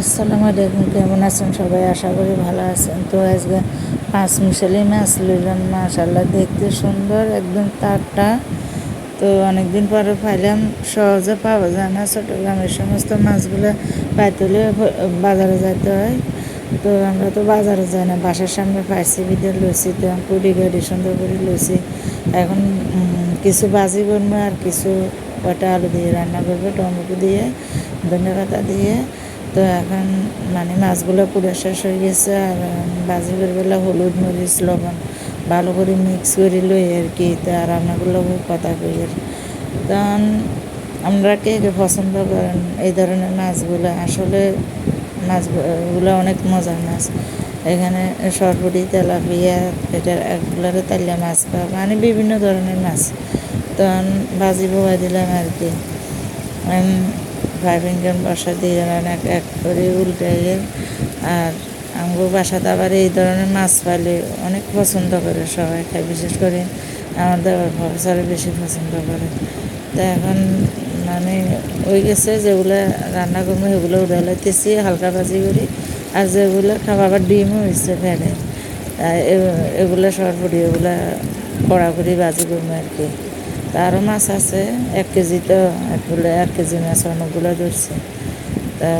আসসালামু আলাইকুম, কেমন আছেন সবাই? আশা করি ভালো আছেন। তো আজকে পাঁচ মিশালি মাছ লইলাম মাশাল্লাহ দেখতে সুন্দর, একদম তারটা। তো অনেকদিন পরে পাইলাম, সহজে পাওয়া যায় না, চট্টগ্রামের সমস্ত মাছগুলো পাইতে বাজারে যেতে হয়। তো আমরা তো বাজারে যাই না, বাসার সামনে পাইছি বিদে লইছি তো কুড়ি গাড়ি সুন্দর করে লুচি এখন কিছু বাজি করব আর কিছু কটা আলু দিয়ে রান্না করব, টমেটো দিয়ে ধনে পাতা দিয়ে। তো এখন মানে মাছগুলো পুরো শেষ হয়ে গেছে আর বাজি বেলা হলুদ মরিচ, লবণ ভালো করে মিক্স করে লই আর কি, তা রান্নাগুলো কথা কই আর। তখন আমরা কে কে পছন্দ করেন এই ধরনের মাছগুলো? আসলে মাছগুলো অনেক মজার মাছ। এখানে সরপুরি তেলাপিয়া এটার একগুলোরে তালিয়া মাছ পাওয়া মানে বিভিন্ন ধরনের মাছ। তখন ভাজি বোয়া দিলাম আর কি। প্যান বসা দিয়ে এক এক করে উল্টাইয়ে আর আমার বাসাতে আবার এই ধরনের মাছ পাইলে অনেক পছন্দ করে সবাই খায়, বিশেষ করে আমাদের প্রফেসরে বেশি পছন্দ করে। তো এখন মানে ওই গেছে যেগুলো রান্না করব সেগুলো উড়ে লাইতেছি হালকা ভাজি করি। আর যেগুলো খাওয়া আবার ডিমও হয়েছে ফেলে এগুলো সরপুরি এগুলো কড়া করে ভাজি করব আর কি। তা আরও মাছ আছে, এক কেজি তো একগুলো এক কেজি মাছ অনেকগুলো ধরছে। তা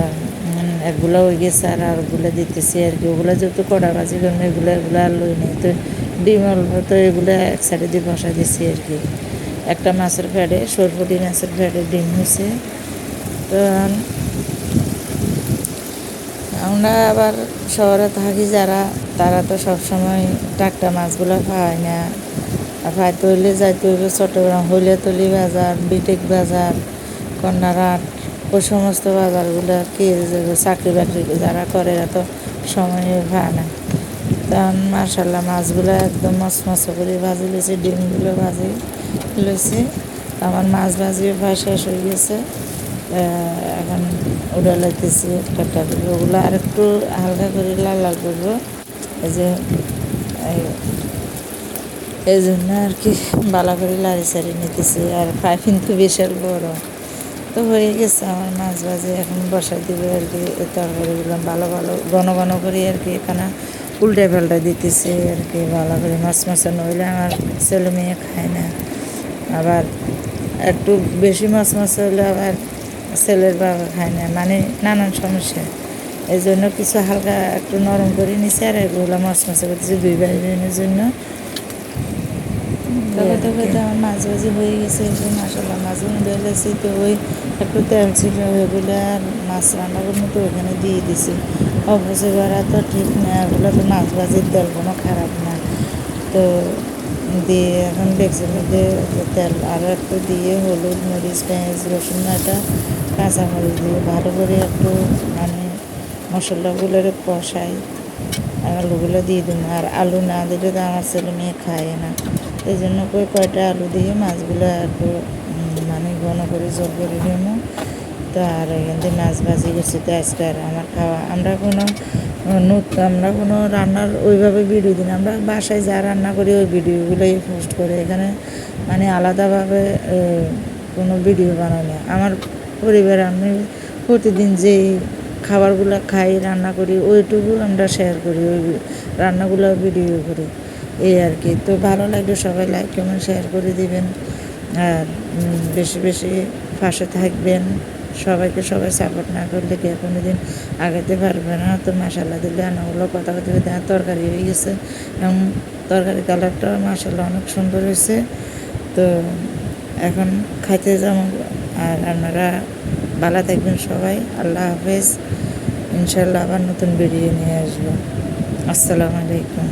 একগুলো হয়ে গেছে আর আরগুলো দিতেছি আর কি। ওগুলো যেহেতু কড়া ভাজি করব এগুলো এগুলো আর লই নেই। তো ডিম অল্প, তো এগুলো এক সাইডে দিয়ে বসা দিছি আর কি। একটা মাছের ফ্যাডে সরপুটি মাছের ফ্যাডে ডিম হয়েছে। তো, আমরা আবার শহরে থাকি যারা, তারা তো সবসময় টাটকা মাছগুলো পায় না। পাইতে হইলে যাইতে হইবে চট্টগ্রাম হইলেতলি বাজার বিটেক বাজার কন্যারহাট ওই সমস্ত বাজারগুলো কি চাকরি বাকরি যারা করে এরা তো সময় পায় না তখন মার্শাল্লাহ মাছগুলো একদম মচ মচ করে ভাজি লইছে ডিমগুলো ভাজি লইছে আমার মাছ ভাজি প্রায় শেষ হয়ে গেছে। এখন উড়ে লাইতেছি একটা করে ওগুলো আর একটু হালকা করে লাল লাল করব। এই যে এই- জন্য আর কি বালা করে লাড়ি সারি নিতেছি। আর ফ্রাই কিন্তু বিশাল বড়। তো হয়ে গেছে আমার মাছ ভাজি এখন বসাই দিবে আর কি তরকারিগুলো। ভালো ভালো, ঘন ঘন করে আর কি এখানে উল্টে পাল্টা দিতেছি আর কি। ভালো করে মাছ মাছা নইলে আমার ছেলে মেয়ে খায় না। আবার একটু বেশি মাছ মাছ হলে আবার ছেলের বাবা খায় না। মানে নানান সমস্যা। এই জন্য কিছু হালকা একটু নরম করে নিছে আর এগুলো মাছ মাছ করতেছি দুই ভাইজনের জন্য। তবে তবে তো আমার মাছ ভাজি হয়ে গেছে যে মাসাল্লাহ মাছ ঢেলেছি তো ওই একটু তেল ছিল, ওইগুলো আর মাছ রান্না করব তো ওখানে দিয়ে দিছি। অবশ্যই করা তো ঠিক না, ওগুলো তো মাছ ভাজির তেল কোনো খারাপ না। তো দিয়ে এখন ডেক্সির মধ্যে তেল আরও একটু দিয়ে হলুদ মরিচ, পেঁয়াজ, রসুন আটা কাঁচামরিচ দিয়ে ভালো করে একটু মানে মশলাগুলো কষাই। আলুগুলো দিয়ে দিন। আর আলু না দিলে তো আমার ছেলে মেয়ে খায় না। এই জন্য কই কয়টা আলু দিয়ে মাছগুলো একটু মানে ঘন করে জল করে নেব। তো আর এখান থেকে মাছ ভাজি করছি তো আজকে আর আমার খাওয়া। আমরা কোনো আমরা কোনো রান্নার ওইভাবে ভিডিও দিন আমরা বাসায় যা রান্না করি ওই ভিডিওগুলোই পোস্ট করে। এখানে মানে আলাদাভাবে কোনো ভিডিও বানাই না। আমার পরিবার, আমি প্রতিদিন যেই খাবারগুলো খাই, রান্না করি, ওইটুকু আমরা শেয়ার করি, ওই রান্নাগুলো ভিডিও করি, এই আর কি। তো ভালো লাগলে সবাই লাইক কমেন্ট শেয়ার করে দিবেন। আর বেশি বেশি পাশে থাকবেন। সবাইকে সবাই সাপোর্ট না করলে কে কোনো দিন আগাতে পারবে না। তো মাসাল্লাহ দিলে আনাগুলো কথা কথা কথা তরকারি হয়ে গেছে। এবং তরকারি কালারটা মাসাল্লাহ অনেক সুন্দর হয়েছে। তো এখন খাইতে যাব। আর আপনারা ভালো থাকবেন সবাই আল্লাহ হাফেজ। ইনশাল্লাহ আবার নতুন ভিডিও নিয়ে আসব। আসসালামু আলাইকুম।